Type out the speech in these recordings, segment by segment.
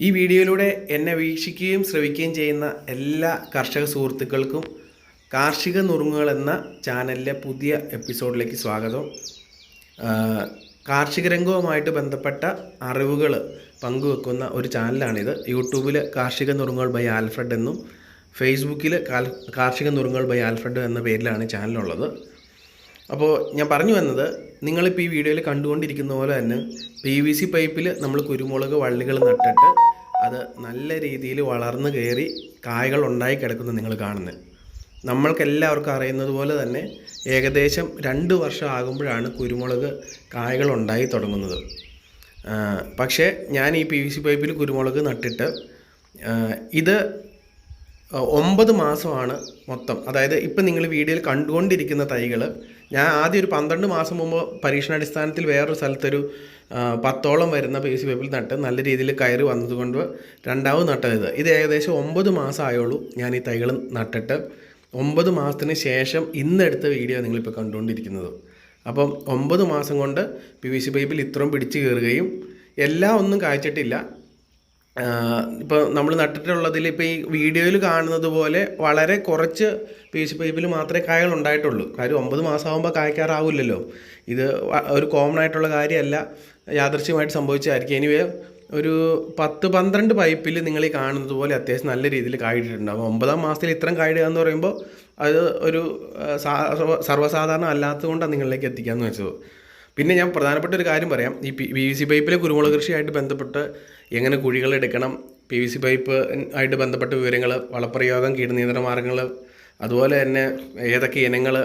ഈ വീഡിയോയിലൂടെ എന്നെ വീക്ഷിക്കുകയും ശ്രവിക്കുകയും ചെയ്യുന്ന എല്ലാ കർഷക സുഹൃത്തുക്കൾക്കും കാർഷിക നുറുങ്ങുകൾ എന്ന ചാനലിലെ പുതിയ എപ്പിസോഡിലേക്ക് സ്വാഗതം. കാർഷിക രംഗവുമായിട്ട് ബന്ധപ്പെട്ട അറിവുകൾ പങ്കുവെക്കുന്ന ഒരു ചാനലാണിത്. യൂട്യൂബിൽ കാർഷിക നുറുങ്ങുകൾ ബൈ ആൽഫ്രഡ് എന്നും ഫേസ്ബുക്കിൽ കാർഷിക നുറുങ്ങുകൾ ബൈ ആൽഫ്രഡ് എന്ന പേരിലാണ് ചാനലുള്ളത്. അപ്പോൾ ഞാൻ പറഞ്ഞു വന്നത് നിങ്ങളിപ്പോൾ ഈ വീഡിയോയിൽ കണ്ടുകൊണ്ടിരിക്കുന്ന പോലെ തന്നെ പി വി സി പൈപ്പിൽ നമ്മൾ കുരുമുളക് വള്ളികൾ നട്ടിട്ട് അത് നല്ല രീതിയിൽ വളർന്നു കയറി കായകൾ ഉണ്ടായി കിടക്കുന്നത് നിങ്ങൾ കാണുന്നത് നമ്മൾക്കെല്ലാവർക്കും അറിയുന്നത് പോലെ തന്നെ ഏകദേശം രണ്ട് വർഷം ആകുമ്പോഴാണ് കുരുമുളക് കായകൾ ഉണ്ടായി തുടങ്ങുന്നത്. പക്ഷേ ഞാൻ ഈ പി വി സി പൈപ്പിൽ കുരുമുളക് നട്ടിട്ട് ഇത് ഒമ്പത് മാസമാണ് മൊത്തം. അതായത് ഇപ്പം നിങ്ങൾ വീഡിയോയിൽ കണ്ടുകൊണ്ടിരിക്കുന്ന തൈകൾ ഞാൻ ആദ്യം ഒരു പന്ത്രണ്ട് മാസം മുമ്പ് പരീക്ഷണാടിസ്ഥാനത്തിൽ വേറൊരു സ്ഥലത്തൊരു പത്തോളം വരുന്ന പി സി പൈപ്പിൽ നട്ട് നല്ല രീതിയിൽ കയറി വന്നതുകൊണ്ട് രണ്ടാമത് നട്ടത് ഇത്. ഏകദേശം ഒമ്പത് മാസം ആയുള്ളൂ ഞാൻ ഈ തൈകൾ നട്ടിട്ട്. ഒമ്പത് മാസത്തിന് ശേഷം ഇന്നെടുത്ത വീഡിയോ നിങ്ങളിപ്പോൾ കണ്ടുകൊണ്ടിരിക്കുന്നത്. അപ്പം ഒമ്പത് മാസം കൊണ്ട് പി വി സി പൈപ്പിൽ ഇത്രയും പിടിച്ചു കയറുകയും എല്ലാം ഒന്നും കായ്ച്ചിട്ടില്ല. ഇപ്പോൾ നമ്മൾ നട്ടിട്ടുള്ളതിൽ ഇപ്പോൾ ഈ വീഡിയോയിൽ കാണുന്നത് പോലെ വളരെ കുറച്ച് പി പൈപ്പിൽ മാത്രമേ കായകൾ ഉണ്ടായിട്ടുള്ളൂ. കാര്യം ഒമ്പത് മാസമാകുമ്പോൾ കായ്ക്കാറാവില്ലല്ലോ. ഇത് ഒരു കോമൺ ആയിട്ടുള്ള കാര്യമല്ല യാദൃശ്യമായിട്ട് സംഭവിച്ചതായിരിക്കും. എനിവേ ഒരു പത്ത് പന്ത്രണ്ട് പൈപ്പിൽ നിങ്ങൾ ഈ കാണുന്നത് പോലെ അത്യാവശ്യം നല്ല രീതിയിൽ കായിട്ടിട്ടുണ്ടാകും ഒമ്പതാം മാസത്തിൽ ഇത്രയും കായിടുക എന്ന് പറയുമ്പോൾ അത് ഒരു സർവസാധാരണ അല്ലാത്തതുകൊണ്ടാണ് നിങ്ങളിലേക്ക് എത്തിക്കാമെന്ന് വെച്ചത്. പിന്നെ ഞാൻ പ്രധാനപ്പെട്ട ഒരു കാര്യം പറയാം. ഈ പി വി സി പൈപ്പിലെ കുരുമുളക് കൃഷിയായിട്ട് ബന്ധപ്പെട്ട് എങ്ങനെ കുഴികൾ എടുക്കണം പി വി സി പൈപ്പ് ആയിട്ട് ബന്ധപ്പെട്ട വിവരങ്ങൾ വളപ്രയോഗം കീടനിയന്ത്രണ മാർഗങ്ങൾ അതുപോലെ തന്നെ ഏതൊക്കെ ഇനങ്ങൾ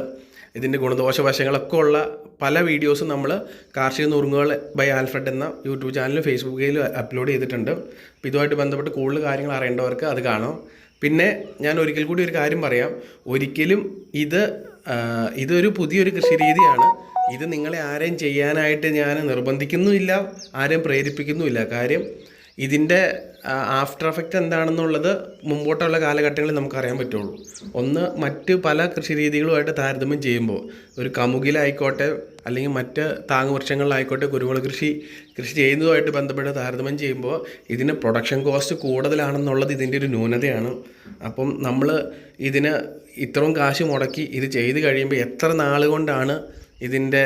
ഇതിന്റെ ഗുണദോഷ വശങ്ങളൊക്കെ ഉള്ള പല വീഡിയോസും നമ്മൾ കാർഷിക നുറുങ്ങുകൾ ബൈ ആൽഫ്രഡ് എന്ന യൂട്യൂബ് ചാനലും ഫേസ്ബുക്കിലും അപ്ലോഡ് ചെയ്തിട്ടുണ്ട്. അപ്പോൾ ഇതുമായിട്ട് ബന്ധപ്പെട്ട് കൂടുതൽ കാര്യങ്ങൾ അറിയേണ്ടവർക്ക് അത് കാണാം. പിന്നെ ഞാൻ ഒരിക്കൽ കൂടി ഒരു കാര്യം പറയാം. ഒരിക്കലും ഇത് ഇതൊരു പുതിയൊരു കൃഷി രീതിയാണ്. ഇത് നിങ്ങളെ ആരെയും ചെയ്യാനായിട്ട് ഞാൻ നിർബന്ധിക്കുന്നുമില്ല ആരെയും പ്രേരിപ്പിക്കുന്നുമില്ല. കാര്യം ഇതിന്റെ ആഫ്റ്റർ എഫക്റ്റ് എന്താണെന്നുള്ളത് മുമ്പോട്ടുള്ള കാലഘട്ടങ്ങളിൽ നമുക്ക് അറിയാൻ പറ്റുള്ളൂ. ഒന്ന് മറ്റ് പല കൃഷി രീതികളുമായിട്ട് താരതമ്യം ചെയ്യുമ്പോൾ ഒരു കമുകിലായിക്കോട്ടെ അല്ലെങ്കിൽ മറ്റ് താങ്ങുവൃക്ഷങ്ങളിലായിക്കോട്ടെ കുരുമുളക് കൃഷി കൃഷി ചെയ്യുന്നതുമായിട്ട് ബന്ധപ്പെട്ട് താരതമ്യം ചെയ്യുമ്പോൾ ഇതിന് പ്രൊഡക്ഷൻ കോസ്റ്റ് കൂടുതലാണെന്നുള്ളത് ഇതിന്റെ ഒരു ന്യൂനതയാണ്. അപ്പം നമ്മൾ ഇതിന് ഇത്രയും കാശ് മുടക്കി ഇത് ചെയ്ത് കഴിയുമ്പോൾ എത്ര നാൾ കൊണ്ടാണ് ഇതിന്റെ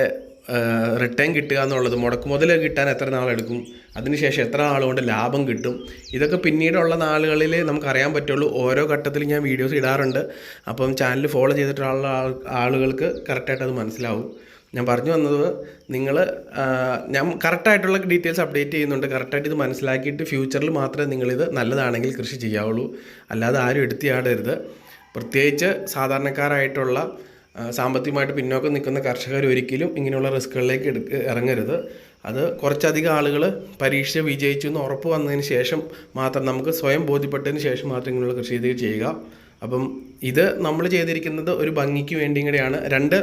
റിട്ടേൺ കിട്ടുക എന്നുള്ളത് മുടക്ക്. മുതൽ കിട്ടാൻ എത്ര നാളെടുക്കും അതിനുശേഷം എത്ര നാൾ കൊണ്ട് ലാഭം കിട്ടും? ഇതൊക്കെ പിന്നീടുള്ള നാളുകളിൽ നമുക്കറിയാൻ പറ്റുള്ളൂ. ഓരോ ഘട്ടത്തിൽ ഞാൻ വീഡിയോസ് ഇടാറുണ്ട്. അപ്പം ചാനൽ ഫോളോ ചെയ്തിട്ടുള്ള ആളുകൾക്ക് കറക്റ്റായിട്ട് അത് മനസ്സിലാവും. ഞാൻ പറഞ്ഞു വന്നത് നിങ്ങൾ ഞാൻ കറക്റ്റായിട്ടുള്ള ഡീറ്റെയിൽസ് അപ്ഡേറ്റ് ചെയ്യുന്നുണ്ട്. കറക്റ്റായിട്ട് ഇത് മനസ്സിലാക്കിയിട്ട് ഫ്യൂച്ചറിൽ മാത്രമേ നിങ്ങളിത് നല്ലതാണെങ്കിൽ കൃഷി ചെയ്യാവുള്ളൂ. അല്ലാതെ ആരും എടുത്തിയാടരുത് പ്രത്യേകിച്ച് സാധാരണക്കാരായിട്ടുള്ള സാമ്പത്തികമായിട്ട് പിന്നോക്കം നിൽക്കുന്ന കർഷകർ ഒരിക്കലും ഇങ്ങനെയുള്ള റിസ്കുകളിലേക്ക് എടുക്ക ഇറങ്ങരുത്. അത് കുറച്ചധികം ആളുകൾ പരീക്ഷ വിജയിച്ചു എന്ന് ഉറപ്പ് വന്നതിന് ശേഷം മാത്രം നമുക്ക് സ്വയം ബോധ്യപ്പെട്ടതിന് ശേഷം മാത്രം ഇങ്ങനെയുള്ള കൃഷി രീതി ചെയ്യുക. അപ്പം ഇത് നമ്മൾ ചെയ്തിരിക്കുന്നത് ഒരു ഭംഗിക്ക് വേണ്ടി കൂടെയാണ്. രണ്ട്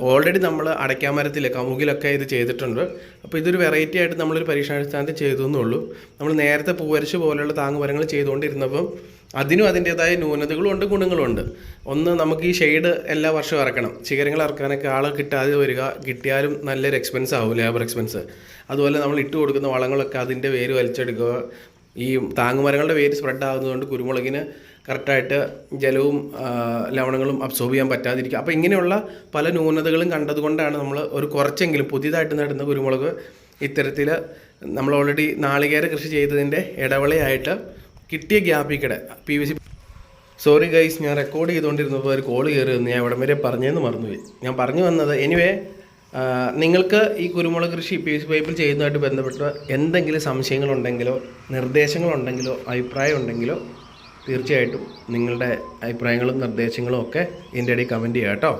ഓൾറെഡി നമ്മൾ അടയ്ക്കാമരത്തിൽ കമുകിലൊക്കെ ഇത് ചെയ്തിട്ടുണ്ട്. അപ്പോൾ ഇതൊരു വെറൈറ്റി ആയിട്ട് നമ്മളൊരു പരീക്ഷണാടിസ്ഥാനത്തിൽ ചെയ്തു എന്നുള്ളൂ. നമ്മൾ നേരത്തെ പൂവരശ് പോലെയുള്ള താങ്ങുമരങ്ങൾ ചെയ്തുകൊണ്ടിരുന്നപ്പം അതിനും അതിന്റേതായ ഗുണങ്ങളും ഉണ്ട്. ഒന്ന് നമുക്ക് ഈ ഷെയ്ഡ് എല്ലാ വർഷവും ഇറക്കണം. ശിഖരങ്ങൾ ഇറക്കാനൊക്കെ ആൾ കിട്ടാതെ വരിക കിട്ടിയാലും നല്ലൊരു എക്സ്പെൻസ് ആവും ലേബർ എക്സ്പെൻസ് അതുപോലെ നമ്മൾ ഇട്ട് കൊടുക്കുന്ന വളങ്ങളൊക്കെ അതിന്റെ വേര് വലിച്ചെടുക്കുക. ഈ താങ്ങുമരങ്ങളുടെ വേര് സ്പ്രെഡ് ആകുന്നതുകൊണ്ട് കുരുമുളകിന് കറക്റ്റായിട്ട് ജലവും ലവണങ്ങളും അബ്സോർബ് ചെയ്യാൻ പറ്റാതിരിക്കുക. അപ്പോൾ ഇങ്ങനെയുള്ള പല ന്യൂനതകളും കണ്ടതുകൊണ്ടാണ് നമ്മൾ ഒരു കുറച്ചെങ്കിലും പുതിയതായിട്ട് നടുന്ന കുരുമുളക് ഇത്തരത്തിൽ നമ്മൾ ഓൾറെഡി നാളികേര കൃഷി ചെയ്തതിന്റെ ഇടവേളയായിട്ട് കിട്ടിയ ഗ്യാപ്പിക്കടെ P V C sorry guys ഞാൻ റെക്കോർഡ് ചെയ്തുകൊണ്ടിരുന്നപ്പോൾ ഒരു കോൾ കയറി വന്നു. ഞാൻ ഇവിടം വരെ പറഞ്ഞതെന്ന് മറന്നുപോയി. ഞാൻ പറഞ്ഞു വന്നത് എനിവേ നിങ്ങൾക്ക് ഈ കുരുമുളക് കൃഷി പി വി സി പൈപ്പിൽ ചെയ്യുന്നതായിട്ട് ബന്ധപ്പെട്ട് എന്തെങ്കിലും സംശയങ്ങളുണ്ടെങ്കിലോ നിർദ്ദേശങ്ങളുണ്ടെങ്കിലോ അഭിപ്രായം ഉണ്ടെങ്കിലോ തീർച്ചയായിട്ടും നിങ്ങളുടെ അഭിപ്രായങ്ങളും നിർദ്ദേശങ്ങളും ഒക്കെ ഇതിന്റെ ഇടയിൽ കമന്റ് ചെയ്യാം കേട്ടോ.